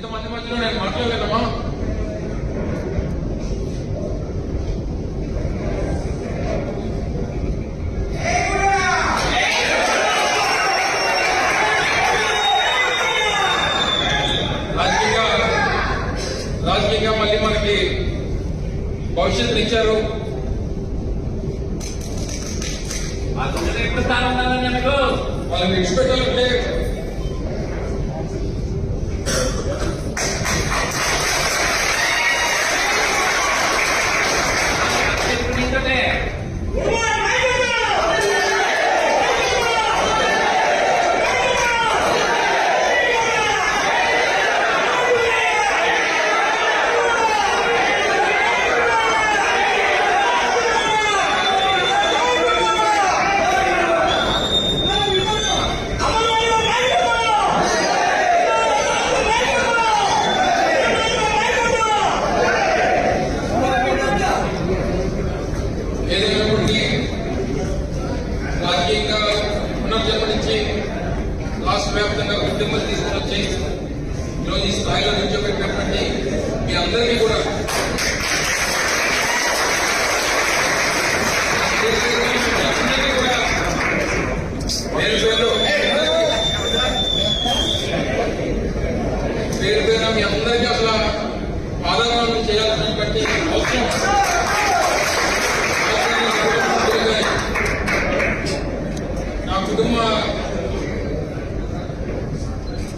ఇంతమంది మధ్యలో నేను మాట్లాడలేదమ్మా. రాజకీయంగా మళ్ళీ మనకి భవిష్యత్తుని ఇచ్చారు. ఆ గుండె ఏదైనప్పటికీ రాజకీయంగా పునర్జన్మ రాష్ట్ర వ్యాప్తంగా ఉద్యమాలు తీసుకుని వచ్చి ఈరోజు ఈ స్థాయిలో నిల్చోబెట్టినటువంటి మీ అందరికీ కూడా పేరు పేరు మీ అందరికీ అసలు ఆధారాలను బట్టి అవసరం నా కుటుంబ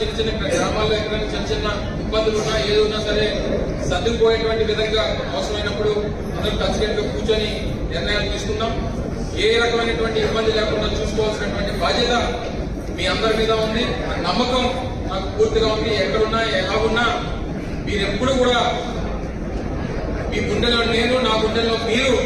చిన్న చిన్న గ్రామాల్లో ఎక్కడైనా చిన్న చిన్న ఇబ్బందులు ఉన్నా ఏది సరే సర్దుకుపోయేటువంటి విధంగా అవసరమైనప్పుడు అందరూ కలిసికట్టుగా కూర్చొని నిర్ణయాలు తీసుకుందాం. ఏ రకమైనటువంటి ఇబ్బంది లేకుండా చూసుకోవాల్సినటువంటి బాధ్యత మీ అందరి మీద ఉంది. ఆ నమ్మకం నాకు పూర్తిగా ఉంది. ఎక్కడున్నా ఎలా ఉన్నా మీరెప్పుడు కూడా మీ గుండెలో నేను నా గుండెలో మీరు